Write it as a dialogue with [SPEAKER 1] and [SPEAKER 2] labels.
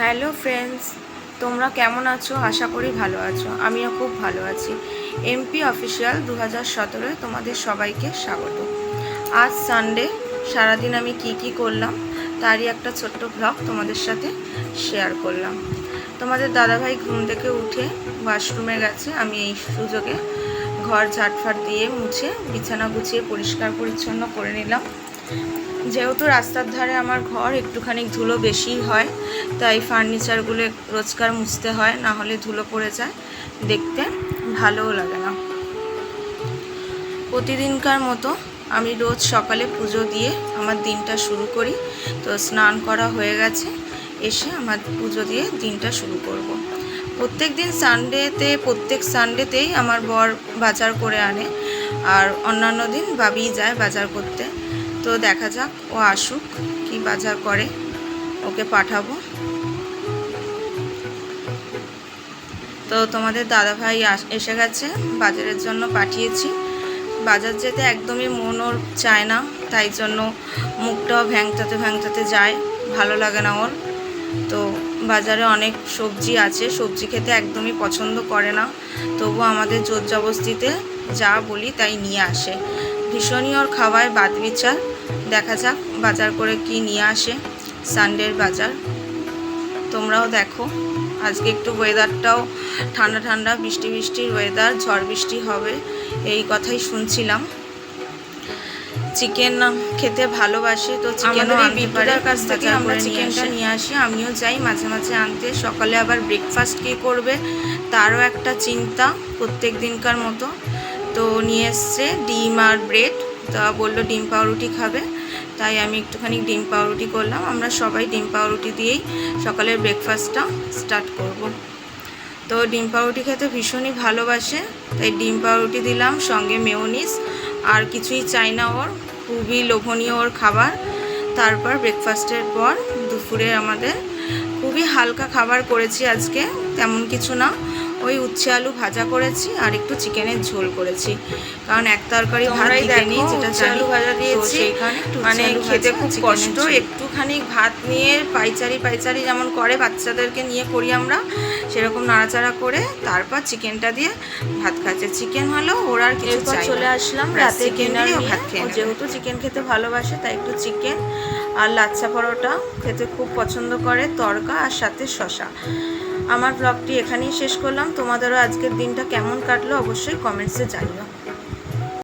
[SPEAKER 1] Hello friends, তোমরা কেমন আছো? আশা করি ভালো আছো। আমিও খুব ভালো আছি। এমপি অফিসিয়াল দু হাজার তোমাদের সবাইকে স্বাগত। আজ সানডে সারাদিন আমি কি কি করলাম তারই একটা ছোট্ট ব্লগ তোমাদের সাথে শেয়ার করলাম। তোমাদের দাদাভাই ঘুম থেকে উঠে ওয়াশরুমে গেছে, আমি এই সুযোগে ঘর ঝাটফাট দিয়ে মুছে বিছানা গুছিয়ে পরিষ্কার পরিচ্ছন্ন করে নিলাম। যেহেতু রাস্তার ধারে আমার ঘর, একটুখানি ধুলো বেশি হয়, তাই ফার্নিচারগুলো রোজকার মুছতে হয়, না হলে ধুলো পড়ে যায়। দেখতে ভালোও লাগে না। প্রতিদিনকার মতো আমি রোজ সকালে পুজো দিয়ে আমার দিনটা শুরু করি। তো স্নান করা হয়ে গেছে, এসে আমার পুজো দিয়ে দিনটা শুরু করব। প্রত্যেক দিন সানডেতে প্রত্যেক সানডেতেই আমার বর বাজার করে আনে। আর অন্যান্য দিন বাবিই যায় বাজার করতে। তো দেখা যাক, ও আসুক, কি বাজার করে, ওকে পাঠাবো। তো তোমাদের দাদাভাই এসে গেছে, বাজারের জন্য পাঠিয়েছি। বাজার যেতে একদমই মন ওর চায় না, তাই জন্য মুখটাও ভ্যাংটাতে ভ্যাংটাতে যায়, ভালো লাগে না ওর। তো বাজারে অনেক সবজি আছে, সবজি খেতে একদমই পছন্দ করে না। তবু আমাদের জোর জবস্তিতে যা বলি তাই নিয়ে আসে। ভীষণই ওর খাওয়ায় বাদ বিচার। দেখা যাক বাজার করে কি নিয়ে আসে সানডের বাজার। তোমরাও দেখো আজকে একটু ওয়েদারটাও ঠান্ডা ঠান্ডা বৃষ্টি বৃষ্টির ওয়েদার ঝড় বৃষ্টি হবে এই কথাই শুনছিলাম। চিকেন খেতে ভালোবাসে তো
[SPEAKER 2] আমাদের এই
[SPEAKER 1] আনতে
[SPEAKER 2] কাছ থেকে আমরা চিকেনটা
[SPEAKER 1] নিয়ে আসি আমিও যাই মাঝে মাঝে আনতে। সকালে আবার ব্রেকফাস্ট কী করবে তারও একটা চিন্তা প্রত্যেক দিনকার মতো। তো নিয়ে এসছে ডিম আর ব্রেড তা বলল, ডিম পাউরুটি খাবে। তাই আমি একটুখানি ডিম পাউরুটি করলাম। আমরা সবাই ডিম পাউরুটি দিয়েই সকালের ব্রেকফাস্টটা স্টার্ট করব। তো ডিম পাউরুটি খেতে ভীষণই ভালোবাসে, তাই ডিম পাউরুটি দিলাম, সঙ্গে মেয়োনিজ, আর কিছুই চাই না ওর, খুবই লোভনীয় ওর খাবার। তারপর ব্রেকফাস্টের পর দুপুরে আমাদের খুবই হালকা খাবার করেছি আজকে, তেমন কিছু না। ওই উচ্ছে আলু ভাজা করেছি আর একটু চিকেনের ঝোল করেছি কারণ এক তরকারি নেই
[SPEAKER 2] দেখো,
[SPEAKER 1] যেটা
[SPEAKER 2] আলু ভাজা দিয়েছি। মানে খেতে খুব কষ্ট,
[SPEAKER 1] একটুখানি ভাত নিয়ে পাইচারি পাইচারি যেমন করে বাচ্চাদেরকে নিয়ে করি আমরা সেরকম নাড়াচাড়া করে তারপর চিকেনটা দিয়ে ভাত খাচ্ছে চিকেন হলো ওর আর কিছু।
[SPEAKER 2] চলে আসলাম রাতে নিয়ে।
[SPEAKER 1] ভাত খেয়ে
[SPEAKER 2] যেহেতু
[SPEAKER 1] চিকেন খেতে ভালোবাসে তাই একটু চিকেন আর লাচ্ছা পরোটা খেতে খুব পছন্দ করে তড়কা আর সাথে শশা আমার ব্লগটি এখানেই শেষ করলাম। তোমাদেরও আজকের দিনটা কেমন কাটলো অবশ্যই কমেন্টসে জানিও।